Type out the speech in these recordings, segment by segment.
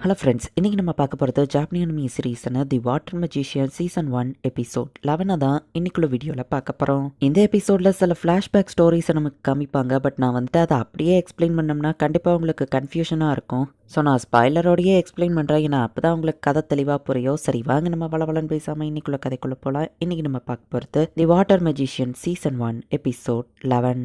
Hello friends இன்றைக்கி நம்ம பார்க்க போகிறது ஜாப்னியன் மீ சீரீஸான the water magician season one episode லெவனை தான் இன்னைக்குள்ள வீடியோவில் பார்க்க போகிறோம் இந்த எபிசோடில் சில ஃப்ளாஷ்பேக் ஸ்டோரிஸை நமக்கு காமிப்பாங்க. பட் நான் வந்துட்டு அதை அப்படியே எக்ஸ்பிளைன் பண்ணோம்னா கண்டிப்பாக உங்களுக்கு கன்ஃபியூஷனாக இருக்கும். ஸோ நான் ஸ்பாய்லரோடையே எக்ஸ்பிளைன் பண்ணுறேன் ஏன்னா அப்போ தான் உங்களுக்கு கதை தெளிவாக புரியும். சரி வாங்க நம்ம வளவலன்னு பேசாமல் இன்னைக்குள்ள கதைக்குள்ளே போகலாம் இன்றைக்கி நம்ம பார்க்க போகிறது the water magician season one episode eleven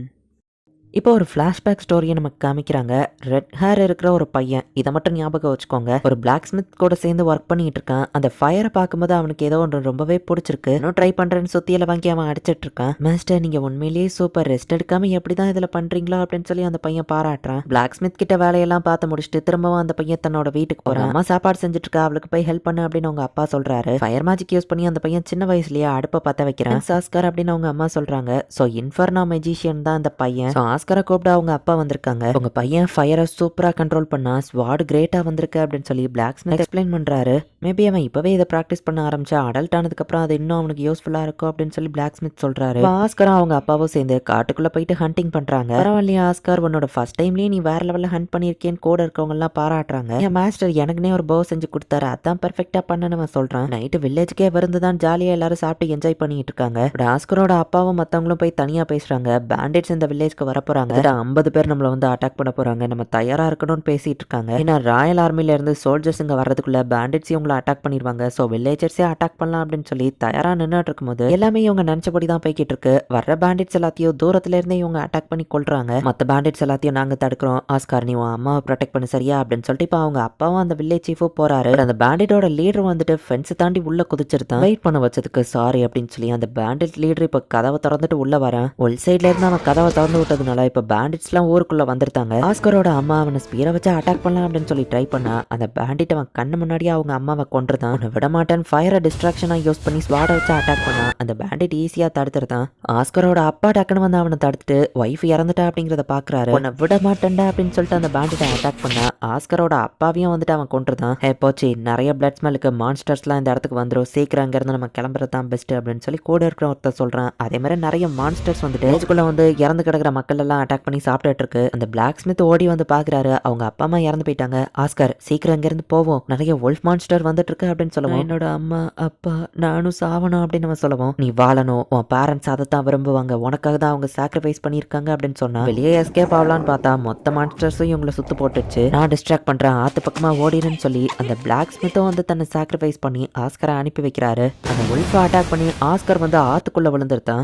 இப்போ ஒரு ஃப்ளாஷ்பேக் ஸ்டோரியை நமக்கு காமிக்கிறாங்க. ரெட் ஹேர் இருக்கிற ஒரு பையன் இதை மட்டும் ஞாபகம் வச்சுக்கோங்க. ஒரு பிளாக் ஸ்மித் கூட சேர்ந்து ஒர்க் பண்ணிட்டு இருக்கான். அந்த ஃபயரை பார்க்கும்போது அவனுக்கு ஏதோ ஒன்று ரொம்பவே பிடிச்சிருக்கு. இன்னும் ட்ரை பண்றேன்னு சுத்தியில வாங்கி அவன் அடிச்சிட்டு இருக்கான். மாஸ்டர் நீங்க உண்மையிலேயே சூப்பர் ரெஸ்ட் எடுக்காம எப்படி தான் இதுல பண்றீங்களா? அப்படின்னு சொல்லி அந்த பையன் பாராட்டுறான். பிளாக் ஸ்மித் கிட்ட வேலையெல்லாம் பார்த்து முடிச்சுட்டு திரும்பவும் அந்த பையன் தன்னோட வீட்டுக்கு போறான். அம்மா சாப்பாடு செஞ்சுட்டு இருக்கா? அவளுக்கு போய் ஹெல்ப் பண்ணு அப்படின்னு அவங்க அப்பா சொல்றாரு. ஃபயர் மேஜிக் யூஸ் பண்ணி அந்த பையன் சின்ன வயசுலயே அடுப்பை பத்த வைக்கிறான். சாஸ்கர் அப்படின்னு அவங்க அம்மா சொல்றாங்க. சோ இன்ஃபர்னா மெஜிஷியன் தான் அந்த பையன். பாஸ்கரை ஆஸ்கரை கூப்பிட்டு அவங்க அப்பா வந்திருக்காங்க. உங்க பையன் ஃபயரை சூப்பரா கண்ட்ரோல் பண்ணா ஸ்வாட் கிரேட்டா வந்திருக்கு அப்படின்னு சொல்லி பிளாக் ஸ்மித் எக்ஸ்பிளைன் பண்றாரு. மேபி அவன் இப்பவே இதை ப்ராக்டிஸ் பண்ண ஆரம்பிச்சா அடல்ட் ஆனதுக்கு அப்புறம் அது இன்னும் அவனுக்கு யூஸ்ஃபுல்லா இருக்கும் அப்படின்னு சொல்லி பிளாக் ஸ்மித் சொல்றாரு. ஆஸ்கரும் அவங்க அப்பாவும் சேர்ந்து காட்டுக்குள்ள போயிட்டு ஹண்டிங் பண்றாங்க. பரவாயில்லையா ஆஸ்கர்? உன்னோட ஃபர்ஸ்ட் டைம்லயே நீ வேற லெவல்ல ஹண்ட் பண்ணிருக்கேன்னு கூட இருக்கவங்க எல்லாம் பாராட்டுறாங்க. என் மாஸ்டர் எனக்குனே ஒரு போ செஞ்சு கொடுத்தாரு. அதான் பெர்ஃபெக்டா பண்ணனு அவன் சொல்றான். நைட்டு வில்லேஜ்க்கே வந்து தான் ஜாலியா எல்லாரும் சாப்பிட்டு என்ஜாய் பண்ணிட்டு இருக்காங்க. ஆஸ்கரோட அப்பாவும் மத்தவங்களும் போய் தனியா பேசுறாங்க. பேண்டேட்ஸ் இந்த வில்லேஜ்க்கு வரப்போ போகிறாங்க ஐம்பது பேர் நம்மளை வந்து அட்டாக் பண்ண போகிறாங்க நம்ம தயாராக இருக்கணும்னு பேசிட்டு இருக்காங்க. ஏன்னா ராயல் ஆர்மிலேருந்து சோல்ஜர்ஸ் இங்கே வர்றதுக்குள்ளே பேண்டேட்ஸ் இவங்களை அட்டாக் பண்ணிடுவாங்க ஸோ வில்லேஜர்ஸே அட்டாக் பண்ணலாம் அப்படின்னு சொல்லி தயாராக நின்றுட்டு இருக்கும்போது எல்லாமே இவங்க நினச்சபடி தான் போய்கிட்டு இருக்கு. வர்ற பேண்டிட்ஸ் எல்லாத்தையும் தூரத்துலேருந்தே இவங்க அட்டாக் பண்ணி கொள்றாங்க மற்ற பேண்டிட்ஸ் எல்லாத்தையும் நாங்கள் தடுக்கிறோம். ஆஸ்கார் நீ உன் அம்மாவை ப்ரொடெக்ட் பண்ணு சரியா? அப்படின்னு சொல்லிட்டு இப்போ அவங்க அப்பாவும் அந்த வில்லேஜ் சீஃபும் போறாரு. அந்த பேண்டிட்டோட லீடர் வந்துட்டு ஃபென்ஸ் தாண்டி உள்ள குதிச்சிருந்தான். வெயிட் பண்ண வச்சதுக்கு சாரி அப்படின்னு சொல்லி அந்த பேண்டிட் லீடர் இப்போ கதவை திறந்துட்டு உள்ள வரேன். உள் சைட்ல இருந்து அவன் கதவை திறந்து விட்டதுனால இப்போ பேண்டிட்ஸ்லாம் ஊருக்குள்ளே வந்திருந்தாங்க ஆஸ்கரோட அம்மா அவனை ஸ்பீரை வச்சு அட்டாக் பண்ணலாம் அப்படின்னு சொல்லி ட்ரை பண்ணா அந்த பேண்டிட் அவன் கண்ணு முன்னாடியே அவங்க அம்மாவை கொண்டுருந்தான் அவனை விட மாட்டேன் ஃபயரை டிஸ்ட்ராக்ஷனா யூஸ் பண்ணி ஸ்வாடை வச்சு அட்டாக் பண்ணா அந்த பேண்டிட் ஈஸியாக தடுத்துருந்தான் ஆஸ்கரோட அப்பா டக்குன்னு வந்து அவனை தடுத்துட்டு ஒய்ஃப் இறந்துட்டா அப்படிங்கிறத பாக்குறாரு. உன்னை விட மாட்டேன்டா அப்படின்னு சொல்லிட்டு அந்த பேண்டிட்டை அட்டாக் பண்ணா ஆஸ்கரோட அப்பாவையும் வந்துட்டு அவன் கொண்டுருந்தான் ஹே போச்சு நிறைய பிளட் ஸ்மெல்லுக்கு மான்ஸ்டர்ஸ்லாம் இந்த இடத்துக்கு வந்துடும் சீக்கிரம் அங்கிருந்து நம்ம கிளம்புறது தான் பெஸ்ட் அப்படின்னு சொல்லி கூட இருக்கிற ஒருத்தர் சொல்றான். அதே மாதிரி நிறைய மான்ஸ்டர்ஸ் வந்துட்டு இதுக்குள்ள வந்து இறந்து கிடக்கிற மக்கள் எல்லாம் அட்டாக் பண்ணி சாப்பிட்டுட்டு இருக்கு. அந்த பிளாக் ஸ்மித் ஓடி வந்து பாக்குறாரு. அவங்க அப்பா அம்மா இறந்து போயிட்டாங்க. ஆஸ்கர் சீக்கிரம் இங்கிருந்து போவோம். நிறைய wolf மான்ஸ்டர் வந்துட்டு இருக்கு அப்படின்னு சொல்லுவோம். என்னோட அம்மா அப்பா நானும் சாவணும் அப்படின்னு நம்ம சொல்லுவோம். நீ வாழணும். உன் பேரண்ட்ஸ் அதை தான் விரும்புவாங்க. உனக்காக தான் அவங்க சாக்ரிஃபைஸ் பண்ணியிருக்காங்க அப்படின்னு சொன்னா வெளியே எஸ்கேப் ஆகலான்னு பார்த்தா மொத்த மான்ஸ்டர்ஸும் இவங்களை சுத்து போட்டுச்சு நான் டிஸ்ட்ராக்ட் பண்றேன். ஆத்து பக்கமா ஓடிடுன்னு சொல்லி அந்த பிளாக் ஸ்மித்தும் வந்து தன்னை சாக்ரிஃபைஸ் பண்ணி ஆஸ்கரை அனுப்பி வைக்கிறாரு. அந்த wolf அட்டாக் பண்ணி ஆஸ்கர் வந்து ஆத்துக்குள்ள விழுந்துருத்தான்.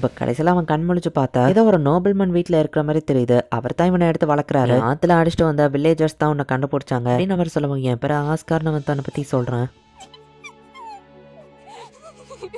இப்ப கடைசியில அவன் கண் முழிச்சு பார்த்தா ஏதோ ஒரு நோபல்மன் வீட்டில் இருக்கிற மாதிரி தெரியுது. அவர் தான் இவனை எடுத்து வளர்க்குறாரு. ஆத்துல அடிச்சுட்டு வந்த வில்லேஜர்ஸ் தான் உன்னை கண்டுபிடிச்சாங்க அப்படின்னு அவர் சொல்லுவாங்க என் பேர் ஆஸ்கார்னு வந்து தன்னை பத்தி சொல்றேன்.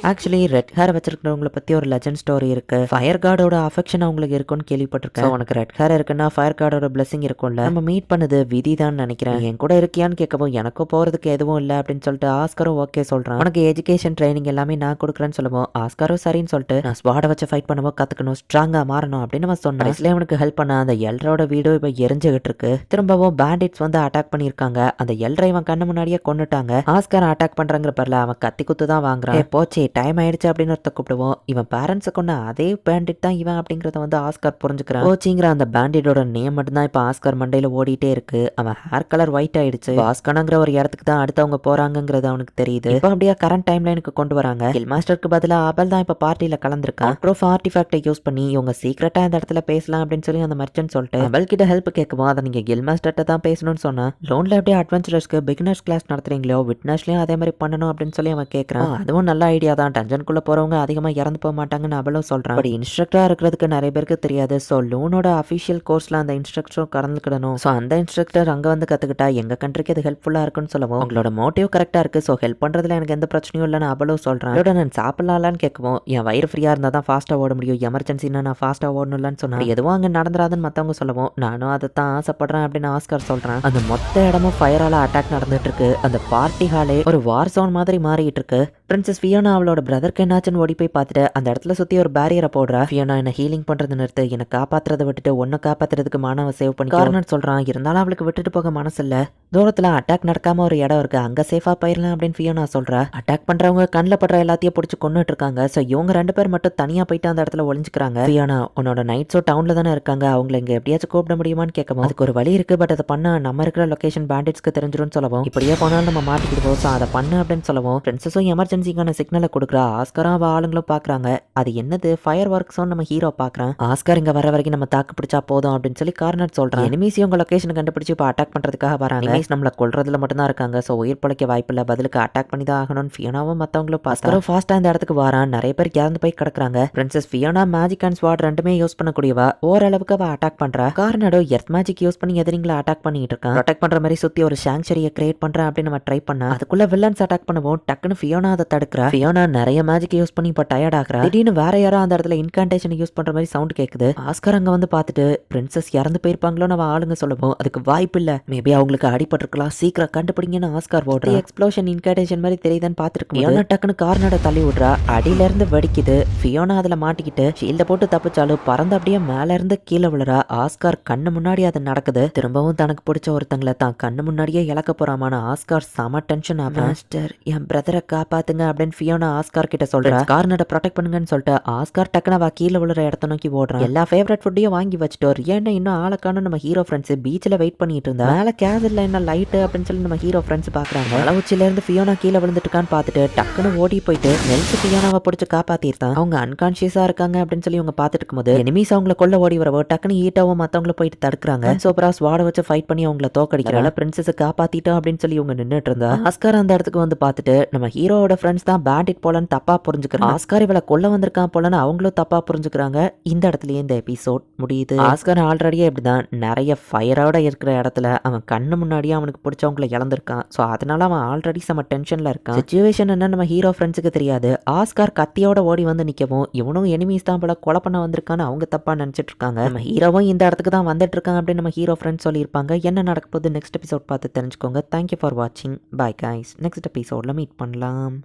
ஆக்சுவலி ரெட் ஹேர் வச்சிருக்கிறவங்கள பத்தி ஒரு லெஜண்ட் ஸ்டோரி இருக்கு. ஃபயர் கார்டோட அஃபெக்ஷன் அவங்களுக்கு இருக்கும்னு கேள்விப்பட்டிருக்கேன். உனக்கு ரெட் ஹேர் இருக்குன்னா ஃபயர் கார்டோட பிளஸிங் இருக்கும்ல? நம்ம மீட் பண்ணது விதி தான் நினைக்கிறேன். என் கூட இருக்கியான்னு கேட்கவும் எனக்கும் போறதுக்கு எதுவும் இல்லை அப்படின்னு சொல்லிட்டு ஆஸ்கரும் ஓகே சொல்றான். உனக்கு எஜுகேஷன் ட்ரைனிங் எல்லாமே நான் கொடுக்குறேன்னு சொல்லுவோம் ஆஸ்கரும் சரின்னு சொல்லிட்டு நான் ஸ்வாட வச்சு ஃபைட் பண்ணுவோம் கத்துக்கணும் ஸ்ட்ராங்கா மாறணும் அப்படின்னு அவன் சொன்னான். கடைசியில அவனுக்கு ஹெல்ப் பண்ண அந்த எல்ரோட வீடு இப்போ எரிஞ்சுகிட்டு இருக்கு. திரும்பவும் பேண்டிட்ஸ் வந்து அட்டாக் பண்ணியிருக்காங்க. அந்த எல்ரை இவன் கண்ணு முன்னாடியே கொன்னுட்டாங்க. ஆஸ்கர் அட்டாக் பண்றாங்கிற பேர்ல அவன் கத்தி குத்து தான் வாங்குறான். "ஏய், போச்சு டைம் ஆயிடுச்சு அப்படின்னு ஒருத்த கூப்பிடுவோம். இவன் பேரண்ட்ஸை கொண்ட அதே பேண்டிட் தான் இவன் அப்படிங்கறத வந்து ஆஸ்கர் புரிஞ்சுக்கிறான். கோச்சிங்கிற அந்த பேண்டிட்டோட நேம் மட்டும் தான் இப்போ ஆஸ்கர் மண்டையில ஓடிட்டே இருக்கு. அவன் ஹேர் கலர் ஒயிட் ஆயிடுச்சு. ஆஸ்கனாங்கிற ஒரு இடத்துக்கு தான் அடுத்தவங்க போறாங்கங்கிறது அவனுக்கு தெரியுது. இப்போ அப்படியே கரண்ட் டைம் லைனுக்கு கொண்டு வராங்க? கில் மாஸ்டருக்கு பதிலா அபல் தான் இப்போ பார்ட்டியில கலந்துருக்கான். ப்ரூஃப் ஆர்டிஃபேக்டை யூஸ் பண்ணி இவங்க சீக்கிரட்டா இந்த இடத்துல பேசலாம் அப்படின்னு சொல்லி அந்த மர்ச்சன்ட் சொல்லிட்டு அபல் கிட்ட ஹெல்ப் கேட்கவும் அதை நீங்க கில் மாஸ்டர்ட்ட தான் பேசணும்னு சொன்னா லோன்ல அப்படியே அட்வென்ச்சரஸ்க்கு பிகினர்ஸ் கிளாஸ் நடத்துறீங்களோ விட்னஸ்லயும் அதே மாதிரி பண்ணணும் அப்படின்னு சொல்லி அவன் கேட்கறான். அதுவும் நல்ல ஐடியா தான் டஞ்சனுக்குள்ளே போகிறவங்க அதிகமாக இறந்து போக மாட்டாங்கன்னு அவளும் சொல்கிறான் பட் இன்ஸ்ட்ரக்டராக இருக்கிறதுக்கு நிறைய பேருக்கு தெரியாது. ஸோ லோனோட அஃபிஷியல் கோர்ஸில் அந்த இன்ஸ்ட்ரக்டரும் கலந்துக்கிடணும் ஸோ அந்த இன்ஸ்ட்ரக்டர் அங்கே வந்து கற்றுக்கிட்டா எங்கள் கண்ட்ரிக்கு அது ஹெல்ப்ஃபுல்லாக இருக்குன்னு சொல்லுவோம். உங்களோட மோட்டிவ் கரெக்டாக இருக்குது ஸோ ஹெல்ப் பண்ணுறதுல எனக்கு எந்த பிரச்சனையும் இல்லைன்னு அவளும் சொல்கிறேன் அதோட நான் சாப்பிடலாம்னு கேட்கவும் என் வயிறு ஃப்ரீயாக இருந்தால் தான் ஃபாஸ்ட்டாக ஓட முடியும். எமர்ஜென்சினா நான் ஃபாஸ்ட்டாக ஓடணும்லன்னு சொன்னா. எதுவும் அங்கே நடந்துராதுன்னு மற்றவங்க சொல்லவும். நானும் அதை தான் ஆசைப்படுறேன் அப்படின்னு ஆஸ்கர் சொல்கிறேன் அந்த மொத்த இடமும் ஃபயரால் அட்டாக் நடந்துட்டு இருக்கு. அந்த பார்ட்டி ஹாலே ஒரு வார் சோன் மாதிரி மாறிட்டு இருக்கு. பிரின்சஸ் ஃபியோனா அவளோட பிரதருக்கு என்னாச்சுன்னு ஓடி போய் பார்த்துட்டு அந்த இடத்துல சுத்தி ஒரு பேரியரை போடுறா. ஃபியோனா என்ன ஹீலிங் பண்றது நிறுத்து என்ன காப்பாத்துறதை விட்டுட்டு ஒன்ன காப்பாத்துறதுக்கு மானவ சேவ் பண்ணி காரணம் சொல்றான். இருந்தாலும் அவளுக்கு விட்டுட்டு போக மனசு இல்ல. தூரத்துல அட்டாக் நடக்காம ஒரு இடம் இருக்கு. அங்க சேஃபா போயிடலாம் அப்படின்னு ஃபியோனா சொல்றா. அட்டாக் பண்றவங்க கண்ணில் படுற எல்லாத்தையும் பிடிச்சி கொண்டுட்டு இருக்காங்க. ஸோ இவங்க ரெண்டு பேர் மட்டும் தனியா போயிட்டு அந்த இடத்துல ஒளிஞ்சுக்கிறாங்க. ஃபியோனா உன்னோட நைட் ஷோ டவுன்ல தானே இருக்காங்க. அவங்கள இங்க எப்படியாச்சும் கூப்பிட முடியுமான்னு கேட்கும் அதுக்கு ஒரு வழி இருக்கு. பட் அதை பண்ண. நம்ம இருக்கிற லொகேஷன் பேண்டிட்ஸ்க்கு தெரிஞ்சிரும்னு சொல்லவும். இப்படியே போனாலும் நம்ம மாட்டிக்கிடுவோம். ஸோ அதை பண்ணு அப்படின்னு சொல்லவும். பிரின்சஸும் எமர்ஜென்சிக்கான சிக்னலை கொடுக்குறா. ஆஸ்கரும் அவ ஆளுங்களும் பாக்குறாங்க. அது என்னது? ஃபயர் ஒர்க்ஸும் நம்ம ஹீரோ பார்க்குறான் ஆஸ்கர் இங்க வர வரைக்கும் நம்ம தாக்கு பிடிச்சா போதும் அப்படின்னு சொல்லி கார்னர் சொல்கிறான் எனிமீஸ் உங்க லொகேஷன் கண்டுபிடிச்சு இப்போ அட்டாக் பண்றதுக்காக வராங்க. எனிமீஸ் நம்மளை கொள்றதுல மட்டும் தான் இருக்காங்க. ஸோ உயிர் பிழைக்க வாய்ப்பு பதிலுக்கு அட்டாக் பண்ணி தான் ஆகணும்னு ஃபியோனாவும் மற்றவங்களும் பாஸ்கரும் ஃபாஸ்டா இந்த இடத்துக்கு வரான். நிறைய பேர் இறந்து போய் கிடக்குறாங்க. Princess Fiona magic and sword ரெண்டுமே யூஸ் பண்ணக்கூடியவா? ஓரளவுக்கு அவ அட்டாக் பண்றா. கார்னடோ எர்த் மேஜிக் யூஸ் பண்ணி எதிரிங்களை அட்டாக் பண்ணிட்டு இருக்கான். அட்டாக் பண்ற மாதிரி சுத்தி ஒரு சாங்சரியை கிரியேட் பண்றேன் அப்படின்னு நம்ம ட்ரை பண்ணா. அதுக்குள்ள வில்லன்ஸ் அட்டாக் பண்ணுவோம். டக்குன்னு ஃபியோனா அதை தடுக்கிறா. ஃபியோனா நிறைய மேஜிக் யூஸ் பண்ணி இப்போ டயர்ட் ஆகுறா? திடீர்னு வேற யாரோ அந்த இடத்துல இன்கான்டேஷன் யூஸ் பண்ற மாதிரி சவுண்ட் கேக்குது. ஆஸ்கர் அங்க வந்து பார்த்துட்டு பிரின்சஸ் இறந்து போயிருப்பாங்களோன்னு அவ ஆளுங்க சொல்லுவோம் அதுக்கு வாய்ப்பு இல்ல. மேபி அவங்களுக்கு அடிபட்டிருக்கலாம். சீக்கிரம் கண்டுபிடிங்கன்னு ஆஸ்கார் ஓடுறா. எக்ஸ்ப்ளோஷன் இன்கான்டேஷன் மாதிரி தெரியுதான்னு பார்த்துருக்கு ஃபியோனா டக்குன்னு கார்னட தள்ளி விடுறா. அடியில இருந்து வெடிக்குது. ஃபியோனா அதுல மாட்டிக்கிட்டு ஷீல்ட போட்டு தப்பிச்சாலும் பறந்து அப்படியே மேல இருந்து கீழே விழுறா. ஆஸ்கார் கண்ணு முன்னாடி அது நடக்குது. திரும்பவும் தனக்கு பிடிச்ச ஒருத்தங்களை தான் கண்ணு முன்னாடியே இழக்க போறாமான ஆஸ்கார் செம டென்ஷன் மாஸ்டர் என் பிரதரை காப்பாத்துங்க அப்படின்னு ஃபியோனா ஆஸ்கார் கிட்ட சொல்றா கார்னட ப்ரொடெக்ட் பண்ணுங்கன்னு சொல்லிட்டு ஆஸ்கார் டக்குனு அவ கீழே விழுற இடத்த நோக்கி ஓடுறான் எல்லா ஃபேவரட் ஃபுட்டையும் வாங்கி வச்சுட்டோம் ஏன்னா இன்னும் ஆளுக்கான நம்ம ஹீரோ ஃப்ரெண்ட்ஸ் பீச்சில் வெயிட் பண்ணிட்டு இருந்தா மேல கேசல்ல என்ன லைட்டு அப்படின்னு சொல்லி நம்ம ஹீரோ ஃப்ரெண்ட்ஸ் பாக்குறாங்க. மலை உச்சில இருந்து ஃபியோனா கீழே விழுந்துட்டு இருக்கான்னு பார்த்துட்டு டக்குன்னு ஓடி போயிட்டு நெல்ஸ் ஃபியோனாவை பிடிச்சி காப்பாத்திருந்தான் அவங்க அன்கான்சியஸா இருக்காங்க அப்படின்னு சொல்லி அவங்க பார்த்துட்டு இருக்கும்போது எனிமீஸ் அவங்கள கொல்ல ஓடி வரவோ டக்குன்னு ஈட்டாவும் மத்தவங்கள போயிட்டு தடுக்கிறாங்க. சூப்பரா ஸ்வாட வச்சு ஃபைட் பண்ணி அவங்கள தோக்கடிக்கிறாங்க பிரின்சஸ் காப்பாத்திட்டோம் அப்படின்னு சொல்லி இவங்க நின்னுட்டு இருந்தா ஆஸ்கார் அந்த இடத்துக்கு வந்து பார்த்துட்டு நம்ம ஹீரோவோட ஃப்ரெண்ட்ஸ் தான் பேண்டிட் போலன்னு தப்பா புரிஞ்சுக்கிறாங்க. ஆஸ்கார் இவளை கொல்ல வந்திருக்கான் போலன்னு அவங்களும் தப்பா புரிஞ்சுக்கிறாங்க. இந்த இடத்துலயே இந்த எபிசோட் முடியுது. ஆஸ்கார் ஆல்ரெடியே இப்படிதான். நிறைய ஃபயரோட இருக்கிற இடத்துல அவன் கண்ணு முன்னாடியே அவனுக்கு பிடிச்சவங்கள இழந்திருக்கான். ஸோ அதனால அவன் ஆல்ரெடி செம டென்ஷன்ல இருக்கான். சுச்சுவேஷன் என்ன? நம்ம ஹீரோ ஃப்ரெண்ட்ஸுக்கு தெரியாது. ஆஸ்கார் கத்தியோட ஓடி வந்து நிக்கவும் இவனும் எனிமீஸ் தான் போல கொலை பண்ண வந்திருக்கான்னு அவங்க தப்பா நினைச்சிட்டு இருக்காங்க. நம்ம ஹீரோவும் இந்த இடத்துக்கு தான் வந்துட்டு இருக்காங்க அப்படின்னு நம்ம ஹீரோ ஃப்ரெண்ட்ஸ் சொல்லியிருப்பாங்க. என்ன நடக்க போகுது நெக்ஸ்ட் எபிசோட் பார்த்து தெரிஞ்சுக்கோங்க. தேங்க்யூ ஃபார் வாட்சிங் பாய் கைஸ் நெக்ஸ்ட் எபிசோட்ல மீட் பண்ணலாம்.